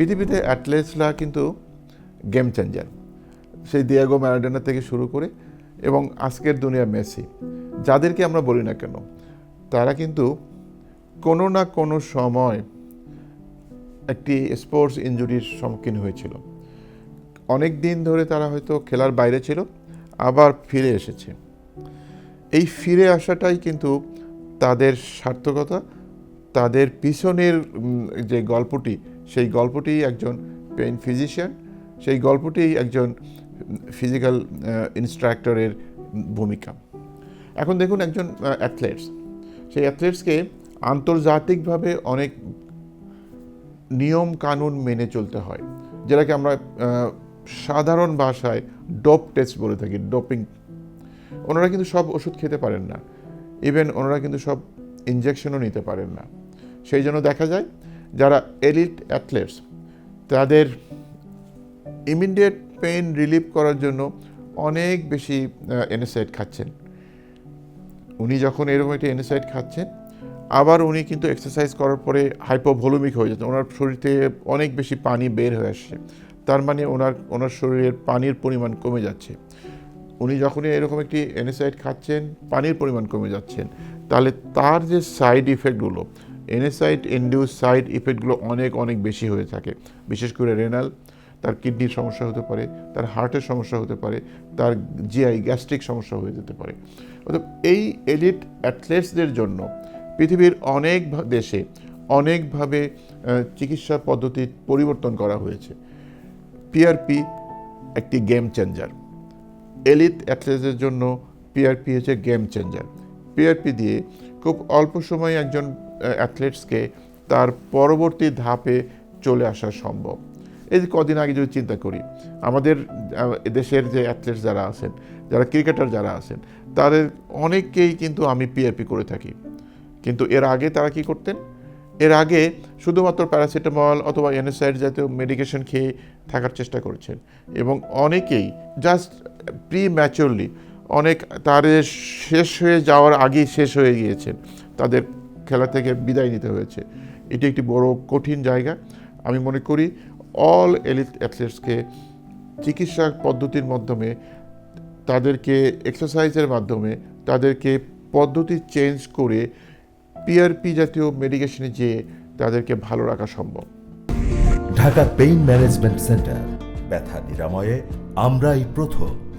পৃথিবীতে অ্যাথলেটসরা কিন্তু গেম চেঞ্জার সেই দিয়াগো ম্যারাডোনা থেকে শুরু করে এবং আজকের দুনিয়া মেসি। যাদেরকে আমরা বলি না কেন, তারা কিন্তু কোনো না কোনো সময় একটি স্পোর্টস ইনজুরির সম্মুখীন হয়েছিল। অনেক দিন ধরে তারা হয়তো খেলার বাইরে ছিল, আবার ফিরে এসেছে। এই ফিরে আসাটাই কিন্তু তাদের সার্থকতা তাদের পিছনের যে গল্পটি, সেই গল্পটি একজন পেইন ফিজিশিয়ান, সেই গল্পটি একজন ফিজিক্যাল ইনস্ট্রাক্টরের ভূমিকা। এখন দেখুন একজন অ্যাথলেটস। সেই অ্যাথলেটসকে আন্তর্জাতিকভাবে অনেক নিয়ম কানুন মেনে চলতে হয়, যেটাকে আমরা সাধারণ ভাষায় ডোপ টেস্ট বলে থাকি, ডোপিং। ওনারা কিন্তু সব ওষুধ খেতে পারেন না। ইভেন ওনারা কিন্তু সব ইনজেকশনও নিতে পারেন না। সেই জন্য দেখা যায় যারা এলিট অ্যাথলেটস, তাদের ইমিডিয়েট পেইন রিলিফ করার জন্য অনেক বেশি এনএসাইড খাচ্ছেন। উনি যখন এরকম একটা এনএসাইড খাচ্ছেন, আবার উনি কিন্তু এক্সারসাইজ করার পরে হাইপোভলুমিক হয়ে যাচ্ছেন। ওনার শরীর থেকে অনেক বেশি পানি বের হয়ে আসছে। তার মানে ওনার ওনার শরীরের পানির পরিমাণ কমে যাচ্ছে। উনি যখনই এরকম একটি এনএসাইড খাচ্ছেন, পানির পরিমাণ কমে যাচ্ছেন। তাহলে তার যে সাইড ইফেক্টগুলো এনএসাইড ইন্ডিউস সাইড ইফেক্টগুলো অনেক অনেক বেশি হয়ে থাকে। বিশেষ করে রেনাল তার কিডনির সমস্যা হতে পারে, তার হার্টের সমস্যা হতে পারে, তার জিআই গ্যাস্ট্রিক সমস্যা হয়ে যেতে পারে। অর্থাৎ এই এলিট অ্যাথলেটসদের জন্য পৃথিবীর অনেক দেশে অনেকভাবে চিকিৎসা পদ্ধতি পরিবর্তন করা হয়েছে। পিআরপি একটি গেম চেঞ্জার এলিট অ্যাথলেটদের জন্য পিআরপি হচ্ছে গেম চেঞ্জার পিআরপি দিয়ে খুব অল্প সময়ে একজন অ্যাথলেটসকে তার পরবর্তী ধাপে চলে আসা সম্ভব। এই যে কদিন আগে যদি চিন্তা করি, আমাদের দেশের যে অ্যাথলেটস যারা আছেন, যারা ক্রিকেটার যারা আছেন, তাদের অনেককেই কিন্তু আমি পিআরপি করে থাকি। কিন্তু এর আগে তারা কি করতেন? এর আগে শুধুমাত্র প্যারাসিটামল অথবা এনএসআইড জাতীয় মেডিকেশন খেয়ে থাকার চেষ্টা করছেন। এবং অনেকেই জাস্ট প্রি ম্যাচুরলি অনেক তাদের শেষ হয়ে যাওয়ার আগেই শেষ হয়ে গিয়েছেন তাদের খেলা থেকে বিদায় নিতে হয়েছে। এটি একটি বড় কঠিন জায়গা। আমি মনে করি অল এলিট অ্যাথলেটসকে চিকিৎসা পদ্ধতির মাধ্যমে, তাদেরকে এক্সারসাইজের মাধ্যমে, তাদেরকে পদ্ধতি চেঞ্জ করে পিআরপি জাতীয় মেডিকেশনে যেয়ে তাদেরকে ভালো রাখা সম্ভব। ঢাকা পেইন ম্যানেজমেন্ট সেন্টার ব্যথা নিরাময়ে আমরাই প্রথম।